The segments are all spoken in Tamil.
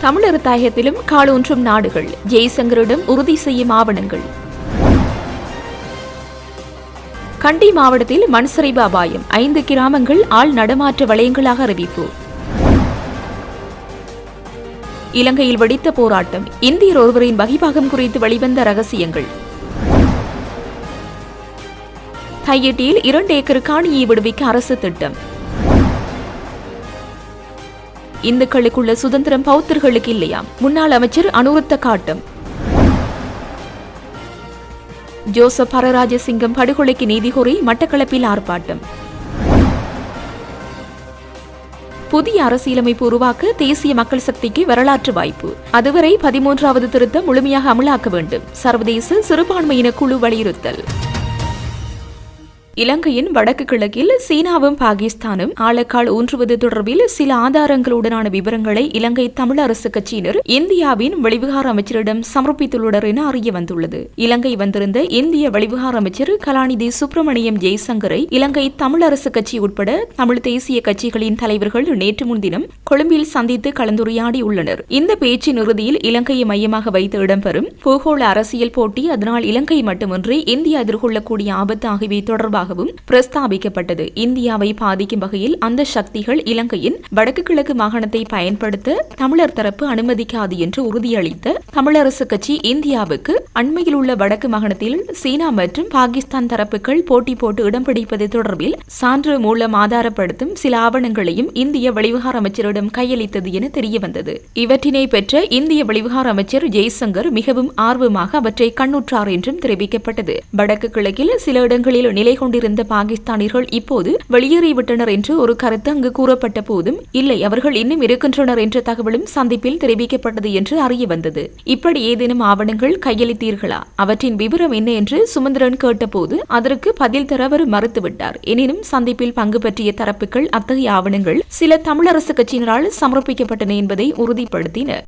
தமிழர் தாயகத்திலும் காலூன்றும் நாடுகள். ஜெய்சங்கரிடம் உறுதி செய்யும் ஆவணங்கள். கண்டி மாவட்டத்தில் மண்சரிவு அபாயம். ஐந்து கிராமங்கள் ஆள் நடமாற்ற வளையங்களாக அறிவிப்பு. இலங்கையில் வெடித்த போராட்டம். இந்தியர் ஒருவரின் வகிபாகம் குறித்து வெளிவந்த ரகசியங்கள். தையிட்டியில் இரண்டு ஏக்கர் காணியை விடுவிக்க அரசு திட்டம். இந்துக்களுக்குள்ள சுதந்திரம் பௌத்தர்களுக்கு இல்லையாம் முன்னாள் அமைச்சர் அனுருத்த காட்டம். ஜோசப் பரராஜசிங்கம் படுகொலைக்கு நீதி கோரி மட்டக்களப்பில் ஆர்ப்பாட்டம். புதிய அரசியலமைப்பு உருவாக்க தேசிய மக்கள் சக்திக்கு வரலாற்று வாய்ப்பு. அதுவரை பதிமூன்றாவது திருத்தம் முழுமையாக அமலாக்க வேண்டும். சர்வதேச சிறுபான்மையின குழு வலியுறுத்தல். இலங்கையின் வடக்கு கிழக்கில் சீனாவும் பாகிஸ்தானும் ஆழக்கால் ஊன்றுவது தொடர்பில் சில ஆதாரங்களுடனான விவரங்களை இலங்கை தமிழ் அரசு கட்சியினர் இந்தியாவின் வெளிவிகார அமைச்சரிடம் சமர்ப்பித்துள்ளனர் என அறிய வந்துள்ளது. இலங்கை வந்திருந்த இந்திய வெளிவிகார அமைச்சர் கலாநிதி சுப்பிரமணியம் ஜெய்சங்கரை இலங்கை தமிழ் அரசு கட்சி உட்பட தமிழ் தேசிய கட்சிகளின் தலைவர்கள் நேற்று முன்தினம் கொழும்பில் சந்தித்து கலந்துரையாடியுள்ளனர் இந்த பேச்சின் இறுதியில் இலங்கையை மையமாக வைத்து இடம்பெறும். பூகோள அரசியல் போட்டி அதனால் இலங்கை மட்டுமின்றி இந்தியா எதிர்கொள்ளக்கூடிய ஆபத்து ஆகியவை தொடர்பாக தொடர்பாகவும் பிரஸ்தாபிக்கப்பட்டது. இந்தியாவை பாதிக்கும் வகையில் அந்த சக்திகள் இலங்கையின் வடக்கு கிழக்கு மாகாணத்தை பயன்படுத்த தமிழர் தரப்பு அனுமதிக்காது என்று உறுதியளித்த தமிழரசு கட்சி இந்தியாவுக்கு அண்மையில் உள்ள வடக்கு மாகாணத்தில் சீனா மற்றும் பாகிஸ்தான் தரப்புகள் போட்டி போட்டு இடம் பிடிப்பது தொடர்பில் சான்று மூலம் ஆதாரப்படுத்தும் சில ஆவணங்களையும் இந்திய வெளிவிகார அமைச்சரிடம் கையளித்தது என தெரியவந்தது. இவற்றினை பெற்ற இந்திய வெளிவிகார அமைச்சர் ஜெய்சங்கர் மிகவும் ஆர்வமாக அவற்றை கண்ணுற்றார் என்றும் தெரிவிக்கப்பட்டது. வடக்கு கிழக்கில் சில இடங்களில் நிலை கொண்டிருந்த பாகிஸ்தானியர்கள் இப்போது வெளியேறிவிட்டனர் என்று ஒரு கருத்து அங்கு கூறப்பட்ட போதும் இல்லை அவர்கள் இன்னும் இருக்கின்றனர் என்ற தகவலும் சந்திப்பில் தெரிவிக்கப்பட்டது என்று அறிய வந்தது. இப்படி ஏதேனும் ஆவணங்கள் கையளித்தீர்களா? அவற்றின் விவரம் என்ன என்று சுமந்திரன் கேட்டபோது அதற்கு பதில் தர அவர் மறுத்துவிட்டார். எனினும் சந்திப்பில் பங்கு பற்றிய தரப்புகள் அத்தகைய ஆவணங்கள் சில தமிழரசு கட்சியினரால் சமர்ப்பிக்கப்பட்டன என்பதை உறுதிப்படுத்தின.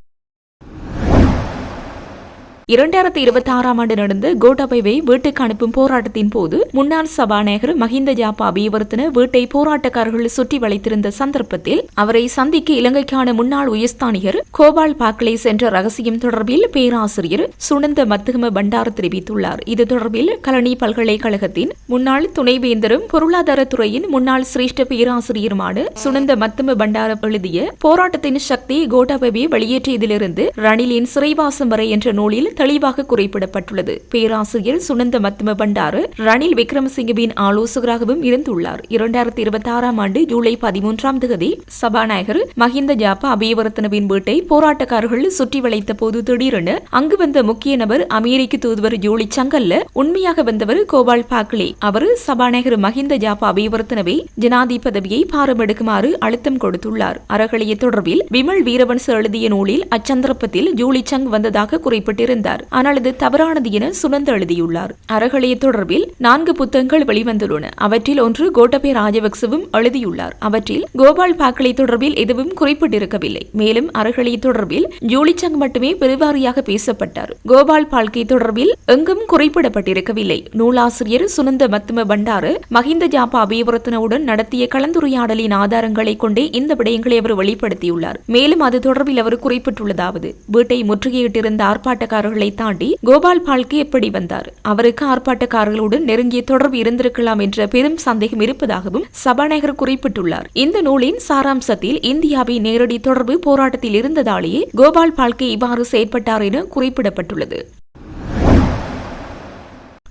இரண்டாயிரத்தி இருபத்தி ஆறாம் ஆண்டு நடந்த கோட்டாபைவை வீட்டுக்கு அனுப்பும் போராட்டத்தின் போது முன்னாள் சபாநாயகர் மஹிந்த ஜாபா அபிவர்த்தன வீட்டை போராட்டக்காரர்கள் சுற்றி வளைத்திருந்த சந்தர்ப்பத்தில் அவரை சந்திக்க இலங்கைக்கான முன்னாள் உயர்ஸ்தானிகர் கோபால் பாக்லே சென்ற ரகசியம் தொடர்பில் பேராசிரியர் சுனந்த மத்துகம பண்டார் தெரிவித்துள்ளார். இது தொடர்பில் கலனி பல்கலைக்கழகத்தின் முன்னாள் துணைவேந்தரும் பொருளாதாரத்துறையின் முன்னாள் சிரேஷ்ட பேராசிரியருமான சுனந்த மத்தும பண்டார எழுதிய போராட்டத்தின் சக்தி கோட்டாபைவை வெளியேற்றியதிலிருந்து ரணிலின் சிறைவாசம் வரை என்ற நூலில் தெளிவாக குறிப்பிடப்பட்டுள்ளது. பேராசிரியர் சுனந்த மத்தும பண்டாரு ரணில் விக்ரமசிங்கவின் ஆலோசகராகவும் இருந்துள்ளார். இரண்டாயிரத்தி இருபத்தி ஆறாம் ஆண்டு ஜூலை பதிமூன்றாம் தேதி சபாநாயகர் மஹிந்த ஜாப்பா அபயவர்த்தனவின் வீட்டை போராட்டக்காரர்கள் சுற்றி வளைத்த போது திடீரென அங்கு வந்த முக்கிய நபர் அமெரிக்க தூதுவர் ஜூலி சங்கல்ல உண்மையாக வந்தவர் கோபால் பாக்லே. அவர் சபாநாயகர் மஹிந்த ஜாப்பா அபியவர்த்தனவை ஜனாதி பதவியை பாரமெடுக்குமாறு அழுத்தம் கொடுத்துள்ளார். அறகலைய தொடர்பில் விமல் வீரவன்ச எழுதிய நூலில் அச்சந்தர்ப்பத்தில் ஜூலி சங் வந்ததாக குறிப்பிட்டிருந்தார். இருந்தார் ஆனால் இது தவறானது என சுனந்து எழுதியுள்ளார். அறகலைய தொடர்பில் நான்கு புத்தகங்கள் வெளிவந்துள்ளன. அவற்றில் ஒன்று கோட்டபே ராஜபக்சவும் எழுதியுள்ளார். அவற்றில் கோபால் பாக்களை தொடர்பில் எதுவும் குறிப்பிட்டிருக்கவில்லை. மேலும் அறகலைய தொடர்பில் ஜூலிச்சங் மட்டுமே பெருவாரியாக பேசப்பட்டார். கோபால் பால்கே தொடர்பில் எங்கும் குறிப்பிடப்பட்டிருக்கவில்லை. நூலாசிரியர் சுனந்த மத்தும பண்டாறு மஹிந்த ஜாபா அபியவர்த்தனவுடன் நடத்திய கலந்துரையாடலின் ஆதாரங்களை கொண்டே இந்த விடயங்களை அவர் வெளிப்படுத்தியுள்ளார். மேலும் அது தொடர்பில் அவர் குறிப்பிட்டுள்ளதாவது வீட்டை முற்றுகையிட்டிருந்த ஆர்ப்பாட்டக்காரர்கள் அவர்களை தாண்டி கோபால் பால்கே எப்படி வந்தார்? அவருக்கு ஆர்ப்பாட்டக்காரர்களுடன் நெருங்கிய தொடர்பு இருந்திருக்கலாம் என்ற பெரும் சந்தேகம் இருப்பதாகவும் சபாநாயகர் குறிப்பிட்டுள்ளார். இந்த நூலின் சாராம்சத்தில் இந்தியாவின் நேரடி தொடர்பு போராட்டத்தில் இருந்ததாலேயே கோபால் பால்கே இவ்வாறு செயற்பட்டார் என குறிப்பிடப்பட்டுள்ளது.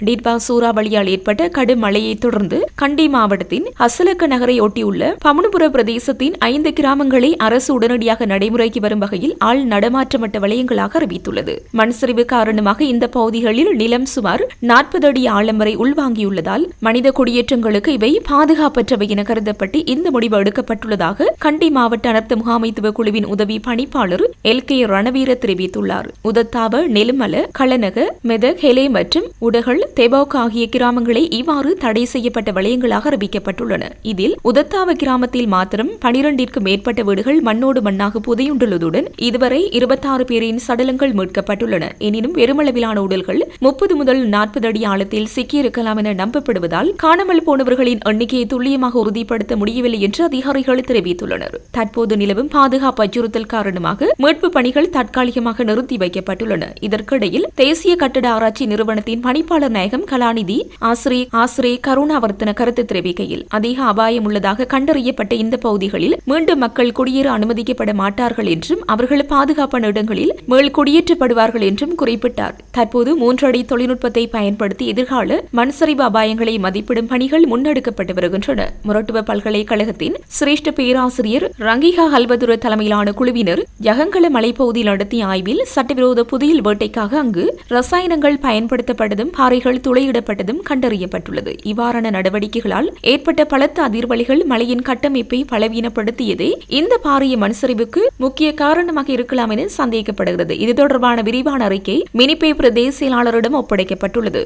டிட்பா சூறாவளியால் ஏற்பட்ட கடும் மழையை தொடர்ந்து கண்டி மாவட்டத்தின் அசலக்க நகரை ஒட்டியுள்ள பமுனுபுர பிரதேசத்தின் ஐந்து கிராமங்களை அரசு உடனடியாக நடைமுறைக்கு வரும் வகையில் ஆள் நடமாற்றமட்ட வளையங்களாக அறிவித்துள்ளது. மண் சரிவு காரணமாக இந்த பகுதிகளில் நிலம் சுமார் நாற்பது அடி ஆழம் வரை உள்வாங்கியுள்ளதால் மனித குடியேற்றங்களுக்கு இவை பாதுகாப்பற்றவை என கருதப்பட்டு இந்த முடிவு எடுக்கப்பட்டுள்ளதாக கண்டி மாவட்ட அனர்த்த முகாமைத்துவ குழுவின் உதவி பணிப்பாளர் எல். கே. ரணவீர தெரிவித்துள்ளார். உதத்தாவ நெலுமல களநக மெதக் ஹெலே மற்றும் உடகள் தெபோக் ஆகிய கிராமங்களே இவ்வாறு தடை செய்யப்பட்ட வளையங்களாக அறிவிக்கப்பட்டுள்ளன. இதில் உதத்தாவ கிராமத்தில் மாத்திரம் பனிரெண்டிற்கு மேற்பட்ட வீடுகள் மண்ணோடு மண்ணாக புதையுண்டுள்ளதுடன் இதுவரை இருபத்தாறு பேரின் சடலங்கள் மீட்கப்பட்டுள்ளன. எனினும் பெருமளவிலான உடல்கள் முப்பது முதல் நாற்பது அடி ஆழத்தில் சிக்கியிருக்கலாம் என நம்பப்படுவதால் காணாமல் போனவர்களின் எண்ணிக்கையை துல்லியமாக உறுதிப்படுத்த முடியவில்லை என்று அதிகாரிகள் தெரிவித்துள்ளனர். தற்போது நிலவும் பாதுகாப்பு அச்சுறுத்தல் காரணமாக மீட்பு பணிகள் தற்காலிகமாக நிறுத்தி வைக்கப்பட்டுள்ளன. இதற்கிடையில் தேசிய கட்டட ஆராய்ச்சி நிறுவனத்தின் பணிப்பாளர் நாயகம் கலாநிதி ஆசிரி ஆசிரே கருணாவர்த்தன கருத்து தெரிவிக்கையில் அதிக அபாயம் உள்ளதாக கண்டறியப்பட்ட இந்த பகுதிகளில் மீண்டும் மக்கள் குடியேற அனுமதிக்கப்பட மாட்டார்கள் என்றும் அவர்கள் பாதுகாப்பான இடங்களில் மேல் குடியேற்றப்படுவார்கள் என்றும் குறிப்பிட்டார். தற்போது மூன்றடி தொழில்நுட்பத்தை பயன்படுத்தி எதிர்கால மண்சரிவு அபாயங்களை மதிப்பிடும் பணிகள் முன்னெடுக்கப்பட்டு வருகின்றன. முரட்டுவ பல்கலைக்கழகத்தின் சிரேஷ்ட பேராசிரியர் ரங்கிகா ஹல்வதுர தலைமையிலான குழுவினர் யகங்கல மலைப்பகுதியில் நடத்திய ஆய்வில் சட்டவிரோத புதையல் வேட்டைக்காக அங்கு ரசாயனங்கள் பயன்படுத்தப்பட்டதும் பாறை பாறைகள் துளையிடப்பட்டதும் கண்டறியப்பட்டுள்ளது. இவ்வாறான நடவடிக்கைகளால் ஏற்பட்ட பலத்த அதிர்வலிகள் மலையின் கட்டமைப்பை பலவீனப்படுத்தியதே இந்த பாரிய மண்சரிவுக்கு முக்கிய காரணமாக இருக்கலாம் என சந்தேகிக்கப்படுகிறது இது தொடர்பான விரிவான அறிக்கை மினிப்பே பிரதேச செயலாளரிடம் ஒப்படைக்கப்பட்டுள்ளது.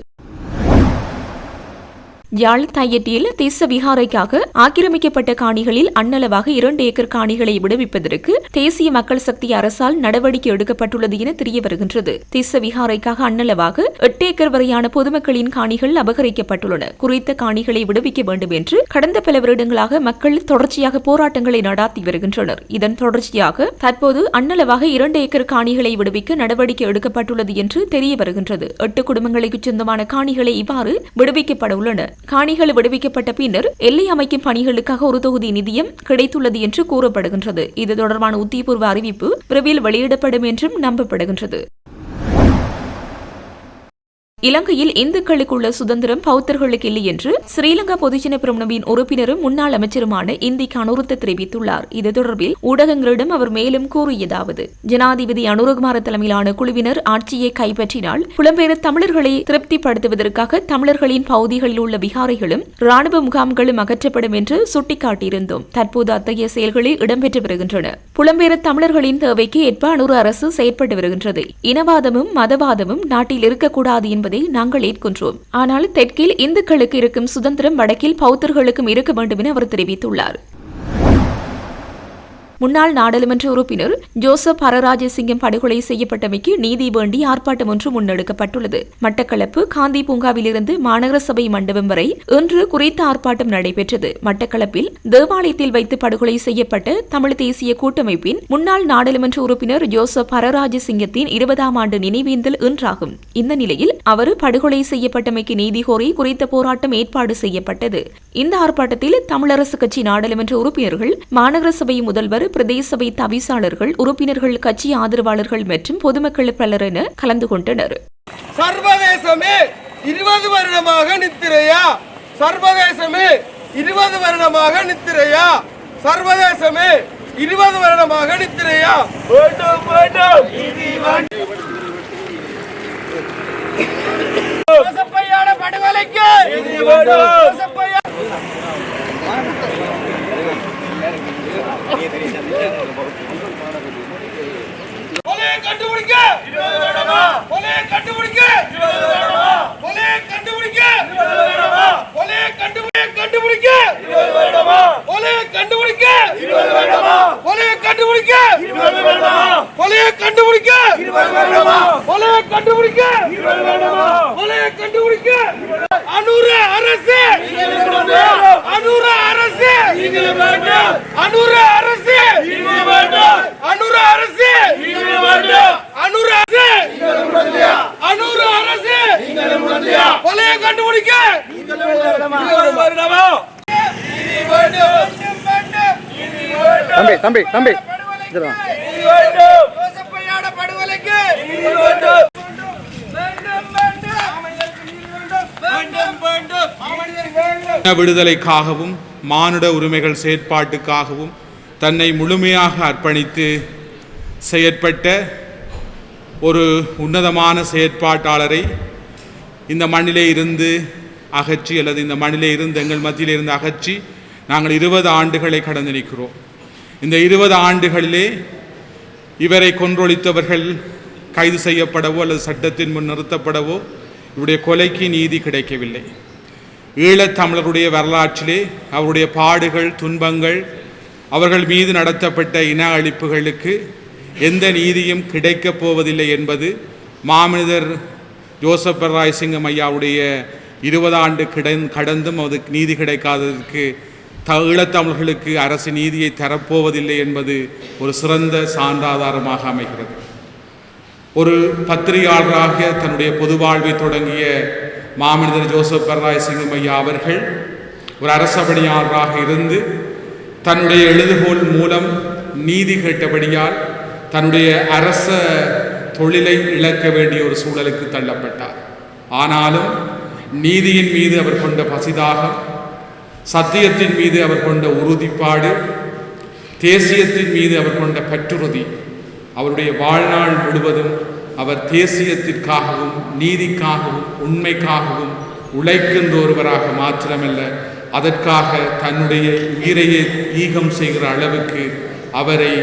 யாழ் தையட்டியில் விகாரைக்காக ஆக்கிரமிக்கப்பட்ட காணிகளில் அன்னளவாக இரண்டு ஏக்கர் காணிகளை விடுவிப்பதற்கு தேசிய மக்கள் சக்தி அரசால் நடவடிக்கை எடுக்கப்பட்டுள்ளது என தெரிய வருகின்றது தேச விஹாரைக்காக அன்னளவாக எட்டு ஏக்கர் வரையான பொதுமக்களின் காணிகள் அபகரிக்கப்பட்டுள்ளன. குறித்த காணிகளை விடுவிக்க வேண்டும் என்று கடந்த பல வருடங்களாக மக்கள் தொடர்ச்சியாக போராட்டங்களை நடாத்தி வருகின்றனர். இதன் தொடர்ச்சியாக தற்போது அன்னளவாக இரண்டு ஏக்கர் காணிகளை விடுவிக்க நடவடிக்கை எடுக்கப்பட்டுள்ளது என்று தெரிய வருகின்றது எட்டு குடும்பங்களுக்கு சொந்தமான காணிகளை இவ்வாறு விடுவிக்கப்பட உள்ளன. காணிகள் விடுவிக்கப்பட்ட பின்னர் எல்லை அமைக்கும் பணிகளுக்காக ஒரு தொகுதி நிதியம் கிடைத்துள்ளது என்று கூறப்படுகின்றது. இது தொடர்பான உத்தியபூர்வ அறிவிப்பு விரைவில் வெளியிடப்படும் என்றும் நம்பப்படுகின்றது. இலங்கையில் இந்துக்களுக்குள்ள சுதந்திரம் பௌத்தர்களுக்கு இல்லை என்று ஸ்ரீலங்கா பொதுஜன பிரமுனவின் உறுப்பினரும் முன்னாள் அமைச்சருமான இந்தி அனுருத்த தெரிவித்துள்ளார். இது தொடர்பில் ஊடகங்களிடம் அவர் மேலும் கூறியதாவது ஜனாதிபதி அனுரகுமார தலைமையிலான குழுவினர் ஆட்சியை கைப்பற்றினால் புலம்பெயர் தமிழர்களை திருப்திப்படுத்துவதற்காக தமிழர்களின் பகுதிகளில் உள்ள விகாரைகளும் ராணுவ முகாம்களும் அகற்றப்படும் என்று சுட்டிக்காட்டியிருந்தோம். தற்போது அத்தகைய செயல்களில் இடம்பெற்று வருகின்றன. புலம்பெயர் தமிழர்களின் தேவைக்கு ஏற்ப அனுர அரசு செயற்பட்டு வருகின்றது. இனவாதமும் மதவாதமும் நாட்டில் இருக்கக்கூடாது என்பதை நாங்கள் ஏற்கின்றோம். ஆனால் தெற்கில் இந்துக்களுக்கு இருக்கும் சுதந்திரம் வடக்கில் பௌத்தர்களுக்கும் இருக்க வேண்டும் என அவர் தெரிவித்துள்ளார். முன்னாள் நாடாளுமன்ற உறுப்பினர் ஜோசப் ஹரராஜசிங்கம் படுகொலை செய்யப்பட்டமைக்கு நீதி வேண்டி ஆர்ப்பாட்டம் ஒன்று முன்னெடுக்கப்பட்டுள்ளது. மட்டக்களப்பு காந்தி பூங்காவிலிருந்து மாநகர சபை மண்டபம் வரை இன்று குறித்த ஆர்ப்பாட்டம் நடைபெற்றது. மட்டக்களப்பில் தேவாலயத்தில் வைத்து படுகொலை செய்யப்பட்ட தமிழ் தேசிய கூட்டமைப்பின் முன்னாள் நாடாளுமன்ற உறுப்பினர் ஜோசப் ஹரராஜசிங்கத்தின் இருபதாம் ஆண்டு நினைவேந்தல் இன்றாகும். இந்த நிலையில் அவர் படுகொலை செய்யப்பட்டமைக்கு நீதி கோரி குறித்த போராட்டம் ஏற்பாடு செய்யப்பட்டது. இந்த ஆர்ப்பாட்டத்தில் தமிழரசு கட்சி நாடாளுமன்ற உறுப்பினர்கள் மாநகர சபை முதல்வர் பிரதேச சபை தவிசாளர்கள் உறுப்பினர்கள் கட்சி ஆதரவாளர்கள் மற்றும் பொதுமக்கள் பலர் என கலந்து கொண்டனர். சர்வதேசமே இருபது வருடமாக நித்திரையா? சர்வதேசமே இருபது வருடமாக நித்திரையா? சர்வதேசமே இருபது வருடமாக நித்திரையா? வேண்டும் வேண்டும். படுகொலைக்கு கொலையை கண்டுபிடிக்க கொலையை கண்டுபிடிக்க கொலையை கண்டுபிடிக்க கொலையை கண்டுபிடிக்க கண்டுபிடிக்க கொலையை கண்டுபிடிக்க கொலையை கண்டுபிடிக்க கொலையை கண்டுபிடிக்க கொலையை கண்டுபிடிக்க கொலையை கண்டுபிடிக்க அனுர அரசு! அனுர அரசு அனுர அரசு அனுர அரசு அனுர அரசு அனுர அரசு கொலையை கண்டுபிடிக்க தம்பி தம்பி. விடுதலைக்காகவும் மானுட உரிமைகள் செயற்பாட்டுக்காகவும் தன்னை முழுமையாக அர்ப்பணித்து செயற்பட்ட ஒரு உன்னதமான செயற்பாட்டாளரை இந்த மண்ணிலே இருந்து அகற்றி அல்லது இந்த மண்ணிலே இருந்து எங்கள் மத்தியிலே இருந்து அகற்றி நாங்கள் இருபது ஆண்டுகளை கடந்து நிற்கிறோம். இந்த இருபது ஆண்டுகளிலே இவரை கொன்றொழித்தவர்கள் கைது செய்யப்படவோ அல்லது சட்டத்தின் முன் நிறுத்தப்படவோ இவருடைய கொலைக்கு நீதி கிடைக்கவில்லை. ஈழத்தமிழருடைய வரலாற்றிலே அவருடைய பாடுகள் துன்பங்கள் அவர்கள் மீது நடத்தப்பட்ட இன அழிப்புகளுக்கு எந்த நீதியும் கிடைக்கப் போவதில்லை என்பது மாமனிதர் ஜோசப் ராய்சிங்கம் ஐயாவுடைய இருபது ஆண்டு கிடன் கடந்தும் அதுக்கு நீதி கிடைக்காததற்கு த ஈழத்தமிழர்களுக்கு அரசு நீதியை தரப்போவதில்லை என்பது ஒரு சிறந்த சான்றாதாரமாக அமைகிறது. ஒரு பத்திரிகையாளராக தன்னுடைய பொது வாழ்வை தொடங்கிய மாமனிதர் ஜோசப் பர்ராய் சிங்கம் ஐயா அவர்கள் ஒரு அரசபணியாளராக இருந்து தன்னுடைய எழுதுகோல் மூலம் நீதி கேட்டபடியால் தன்னுடைய அரச தொழிலை இழக்க வேண்டிய ஒரு சூழலுக்கு தள்ளப்பட்டார். ஆனாலும் நீதியின் மீது அவர் கொண்ட பசிதாகம் சத்தியத்தின் மீது அவர் கொண்ட உறுதிப்பாடு தேசியத்தின் மீது அவர் கொண்ட பற்றுறுதி. அவருடைய வாழ்நாள் முழுவதும் அவர் தேசியத்திற்காகவும் நீதிக்காகவும் உண்மைக்காகவும் உழைக்கின்ற ஒருவராக மாத்திரமல்ல அதற்காக தன்னுடைய உயிரையே ஈகம் செய்கிற அளவுக்கு அவரை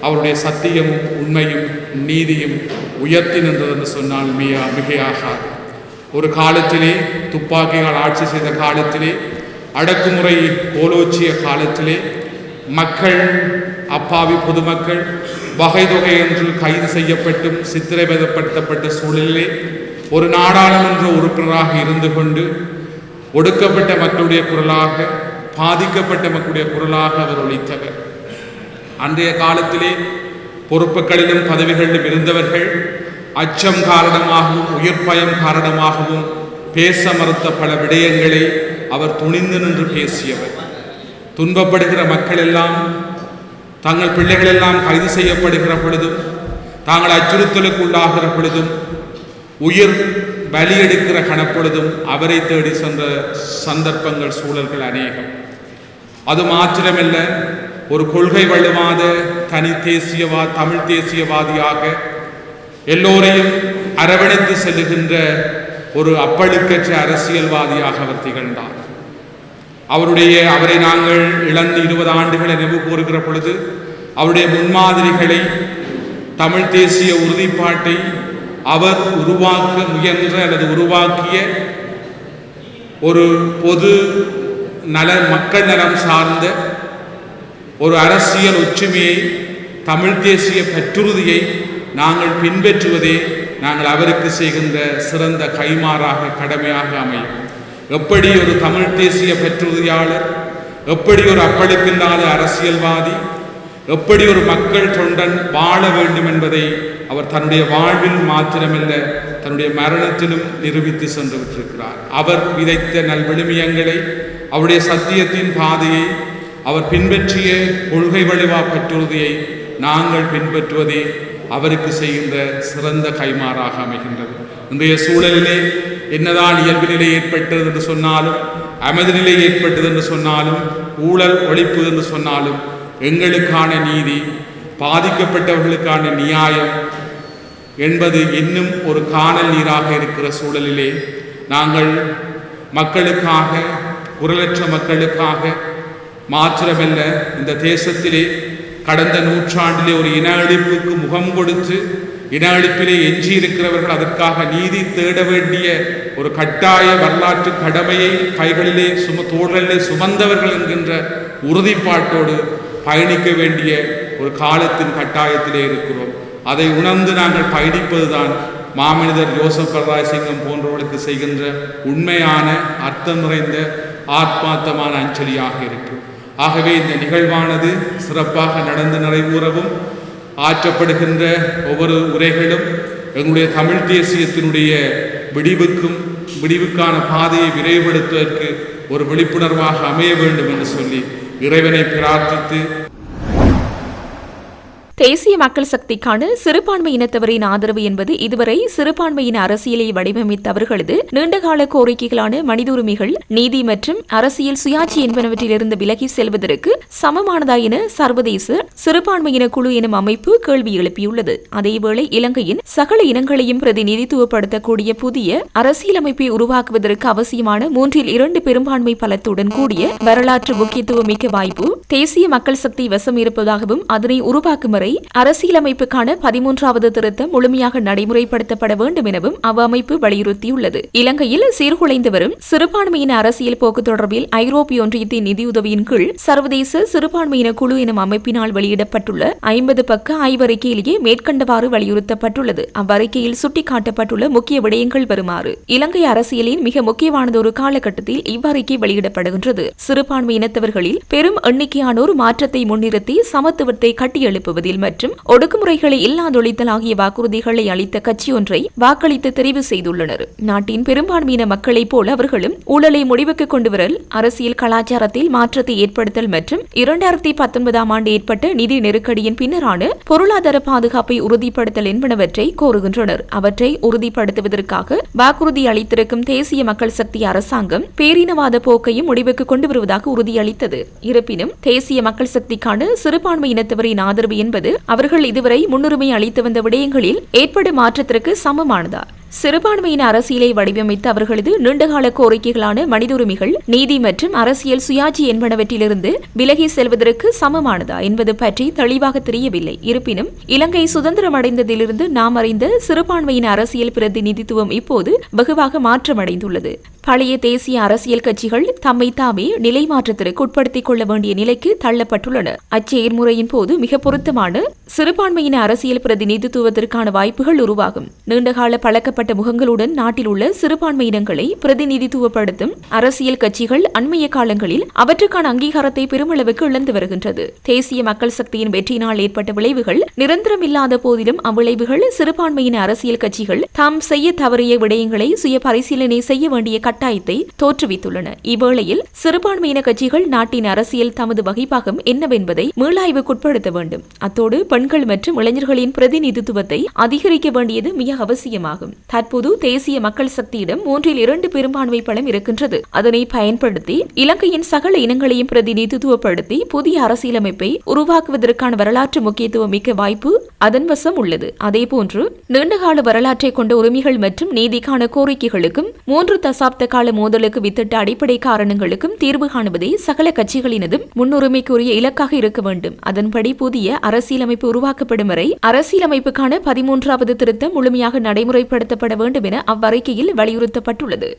அவருடைய சத்தியமும் உண்மையும் நீதியும் உயர்த்தி நின்றது என்று சொன்னால் மிக மிகையாகாது. ஒரு காலத்திலே துப்பாக்கிகள் ஆட்சி செய்த காலத்திலே அடக்குமுறை கோலோச்சிய காலத்திலே மக்கள் அப்பாவி பொதுமக்கள் வகை தொகை என்று கைது செய்யப்பட்டும் சித்திரைவதப்படுத்தப்பட்ட சூழலிலே ஒரு நாடாளுமன்ற உறுப்பினராக இருந்து கொண்டு ஒடுக்கப்பட்ட மக்களுடைய குரலாக பாதிக்கப்பட்ட மக்களுடைய குரலாக அவர் ஒழித்தவர் அன்றைய காலத்திலே பொறுப்புகளிலும் பதவிகளிலும் இருந்தவர்கள் அச்சம் காரணமாகவும் உயிர் பயம் காரணமாகவும் பேச மறுத்த பல விடயங்களை அவர் துணிந்து நின்று பேசியவர். துன்பப்படுகிற மக்கள் எல்லாம் தங்கள் பிள்ளைகள் எல்லாம் கைது செய்யப்படுகிற பொழுதும் தாங்கள் அச்சுறுத்தலுக்கு உள்ளாகிற பொழுதும் உயிர் பலியெடுக்கிற கணப்பொழுதும் அவரை தேடி சென்ற சந்தர்ப்பங்கள் சூழல்கள் அநேகம். அது மாத்திரமல்ல ஒரு கொள்கை வலுவாத தனி தேசியவா தமிழ் தேசியவாதியாக எல்லோரையும் அரவணைத்து செல்லுகின்ற ஒரு அப்பழுக்கற்ற அரசியல்வாதியாக அவர் திகழ்ந்தார். அவருடைய அவரை நாங்கள் இழந்து இருபது ஆண்டுகளை நினைவு கூறுகிற பொழுது அவருடைய முன்மாதிரிகளை தமிழ் தேசிய உறுதிப்பாட்டை அவர் உருவாக்க முயன்ற அல்லது உருவாக்கிய ஒரு பொது நல மக்கள் நலம் சார்ந்த ஒரு அரசியல் ஒற்றுமையை தமிழ் தேசிய பற்றுறுதியை நாங்கள் பின்பற்றுவதே நாங்கள் அவருக்கு செய்கின்ற சிறந்த கைமாறாக கடமையாக அமையும். எப்படி ஒரு தமிழ் தேசிய பற்றுறுதியாளர் எப்படி ஒரு அப்பழுக்கில்லாத அரசியல்வாதி எப்படி ஒரு மக்கள் தொண்டன் வாழ வேண்டும் என்பதை அவர் தன்னுடைய வாழ்வில் மாத்திரமல்ல தன்னுடைய மரணத்திலும் நிரூபித்து சென்று விட்டிருக்கிறார் அவர் விதைத்த நல்விழுமியங்களை அவருடைய சத்தியத்தின் பாதையை அவர் பின்பற்றிய கொள்கை வழிவா பற்றுறுதியை நாங்கள் பின்பற்றுவதே அவருக்கு செய்கின்ற சிறந்த கைமாறாக அமைகின்றது. இன்றைய சூழலிலே என்னதான் இயல்பு நிலை ஏற்பட்டது என்று சொன்னாலும் அமைதி நிலை ஏற்பட்டது என்று சொன்னாலும் ஊழல் ஒழிப்பு என்று சொன்னாலும் எங்களுக்கான நீதி பாதிக்கப்பட்டவர்களுக்கான நியாயம் என்பது இன்னும் ஒரு காணல் நீராக இருக்கிற சூழலிலே நாங்கள் மக்களுக்காக குரலற்ற மக்களுக்காக மாத்திரமல்ல இந்த தேசத்திலே கடந்த நூற்றாண்டிலே ஒரு இன அழிப்புக்கு முகம் கொடுத்து இன அழிப்பிலே எஞ்சி இருக்கிறவர்கள் அதற்காக நீதி தேட வேண்டிய ஒரு கட்டாய வரலாற்று கடமையை கைகளிலே சும தோழலிலே சுமந்தவர்கள் என்கின்ற உறுதிப்பாட்டோடு பயணிக்க வேண்டிய ஒரு காலத்தின் கட்டாயத்திலே இருக்கிறோம். அதை உணர்ந்து நாங்கள் பயணிப்பதுதான் மாமனிதர் யோசப் பர்ராய் சிங்கம் போன்றவர்களுக்கு செய்கின்ற உண்மையான அர்த்தம் நிறைந்த ஆத்மார்த்தமான அஞ்சலியாக இருக்கும் ஆகவே இந்த நிகழ்வானது சிறப்பாக நடந்து நிறைவுறவும் ஆற்றப்படுகின்ற ஒவ்வொரு உரைகளும் எங்களுடைய தமிழ் தேசியத்தினுடைய விடிவுக்கும் விடிவுக்கான பாதையை விரைவுபடுத்துவதற்கு ஒரு விழிப்புணர்வாக அமைய வேண்டும் என்று சொல்லி இறைவனை பிரார்த்தித்து தேசிய மக்கள் சக்திக்கான சிறுபான்மை இனத்தவரின் ஆதரவு என்பது இதுவரை சிறுபான்மையின் அரசியலை வடிவமைத்தவர்களது நீண்டகால கோரிக்கைகளான மனித உரிமைகள் நீதி மற்றும் அரசியல் சுயாட்சி என்பனவற்றிலிருந்து விலகி செல்வதற்கு சமமானதா என சர்வதேச சிறுபான்மையின குழு எனும் அமைப்பு கேள்வி எழுப்பியுள்ளது. அதேவேளை இலங்கையின் சகல இனங்களையும் பிரதிநிதித்துவப்படுத்தக்கூடிய புதிய அரசியலமைப்பை உருவாக்குவதற்கு அவசியமான மூன்றில் இரண்டு பெரும்பான்மை பலத்துடன் கூடிய வரலாற்று முக்கியத்துவம் மிக்க வாய்ப்பு தேசிய மக்கள் சக்தி வசம் இருப்பதாகவும் அதனை உருவாக்கும் வரை அதேவேளை அரசியலமைப்புக்கான பதிமூன்றாவது திருத்தம் முழுமையாக நடைமுறைப்படுத்தப்பட வேண்டும் எனவும் அவ்வமைப்பு வலியுறுத்தியுள்ளது. இலங்கையில் சீர்குலைந்து வரும் சிறுபான்மையின அரசியல் போக்கு தொடர்பில் ஐரோப்பிய ஒன்றியத்தின் நிதியுதவியின் கீழ் சர்வதேச சிறுபான்மையின குழு எனும் அமைப்பினால் வெளியிடப்பட்டுள்ள ஐம்பது பக்க ஆய்வறிக்கையிலேயே மேற்கண்டவாறு வலியுறுத்தப்பட்டுள்ளது. அவ்வறிக்கையில் சுட்டிக்காட்டப்பட்டுள்ள முக்கிய விடயங்கள் வருமாறு இலங்கை அரசியலின் மிக முக்கியமானதொரு காலகட்டத்தில் இவ்வறிக்கை வெளியிடப்படுகின்றது. சிறுபான்மையினத்தவர்களில் பெரும் எண்ணிக்கையானோர் மாற்றத்தை முன்னிறுத்தி சமத்துவத்தை கட்டியெழுப்புவதில் மற்றும் ஒடுக்குமுறைகளை இல்லாதொழித்தல் ஆகிய வாக்குறுதிகளை அளித்த கட்சி ஒன்றை வாக்களித்து தெரிவு செய்துள்ளனர். நாட்டின் பெரும்பான்மையின மக்களைப் போல அவர்களும் ஊழலை முடிவுக்கு கொண்டுவரல் அரசியல் கலாச்சாரத்தில் மாற்றத்தை ஏற்படுத்தல் மற்றும் இரண்டாயிரத்தி பத்தொன்பதாம் ஆண்டு ஏற்பட்ட நிதி நெருக்கடியின் பின்னரான பொருளாதார பாதுகாப்பை உறுதிப்படுத்தல் என்பனவற்றை கோருகின்றனர். அவற்றை உறுதிப்படுத்துவதற்காக வாக்குறுதி அளித்திருக்கும் தேசிய மக்கள் சக்தி அரசாங்கம் பேரினவாத போக்கையும் முடிவுக்கு கொண்டு வருவதாக உறுதியளித்தது. இருப்பினும் தேசிய மக்கள் சக்திக்கான சிறுபான்மையினத்தவரின் ஆதரவு என்பது அவர்கள் இதுவரை முன்னுரிமை அளித்து வந்த விடயங்களில் ஏற்படும் மாற்றத்திற்கு சமமானதா சிறுபான்மையின அரசியலை வடிவமைத்து அவர்களது நீண்டகால கோரிக்கைகளான மனித உரிமைகள் நீதி மற்றும் அரசியல் சுயாட்சி என்பனவற்றிலிருந்து விலகி செல்வதற்கு சமமானதா என்பது பற்றி தெளிவாக தெரியவில்லை. இருப்பினும் இலங்கை சுதந்திரம் அடைந்ததிலிருந்து நாம் அறிந்த சிறுபான்மையின் அரசியல் பிரதிநிதித்துவம் இப்போது வெகுவாக மாற்றமடைந்துள்ளது. பழைய தேசிய அரசியல் கட்சிகள் தம்மை தாமே நிலை மாற்றத்திற்கு உட்படுத்திக் கொள்ள வேண்டிய நிலைக்கு தள்ளப்பட்டுள்ளன. அச்செயல்முறையின் போது மிக பொருத்தமான சிறுபான்மையின அரசியல் பிரதிநிதித்துவத்திற்கான வாய்ப்புகள் உருவாகும். நீண்டகால பழக்கப்பட்ட முகங்களுடன் நாட்டில் உள்ள சிறுபான்மையினங்களை பிரதிநிதித்துவப்படுத்தும் அரசியல் கட்சிகள் அண்மைய காலங்களில் அவற்றுக்கான அங்கீகாரத்தை பெருமளவுக்கு இழந்து வருகின்றது. தேசிய மக்கள் சக்தியின் வெற்றியினால் ஏற்பட்ட விளைவுகள் நிரந்தரம் இல்லாத போதிலும் அவ்விளைவுகள் சிறுபான்மையின அரசியல் கட்சிகள் தாம் செய்ய தவறிய விடயங்களை சுய பரிசீலனை செய்ய வேண்டிய கட்டாயத்தை தோற்றுவித்துள்ளன. இவ்வேளையில் சிறுபான்மையின கட்சிகள் நாட்டின் அரசியல் தமது வகைப்பாகம் என்னவென்பதை மீளாய்வுக்குட்படுத்த வேண்டும். அத்தோடு பெண்கள் மற்றும் இளைஞர்களின் பிரதிநிதித்துவத்தை அதிகரிக்க வேண்டியது மிக அவசியமாகும். தற்போது தேசிய மக்கள் சக்தியிடம் மூன்றில் இரண்டு பெரும்பான்மை பலம் இருக்கின்றது. அதனை பயன்படுத்தி இலங்கையின் சகல இனங்களையும் பிரதிநிதித்துவப்படுத்தி புதிய அரசியலமைப்பை உருவாக்குவதற்கான வரலாற்று முக்கியத்துவம் மிக்க வாய்ப்பு அதன் வசம் உள்ளது. அதேபோன்று நீண்டகால வரலாற்றை கொண்ட உரிமைகள் மற்றும் நீதிக்கான கோரிக்கைகளுக்கும் மூன்று தசாப்த கால மோதலுக்கு வித்திட்ட அடிப்படை காரணங்களுக்கும் தீர்வு காணுவதே சகல கட்சிகளினதும் முன்னுரிமைக்குரிய இலக்காக இருக்க வேண்டும். அதன்படி புதிய அரசியலமைப்பு உருவாக்கப்படும் வரை அரசியலமைப்புக்கான பதிமூன்றாவது திருத்தம் முழுமையாக நடைமுறைப்படுத்தப்பட வேண்டும் என அவ்வறிக்கையில் வலியுறுத்தப்பட்டுள்ளது.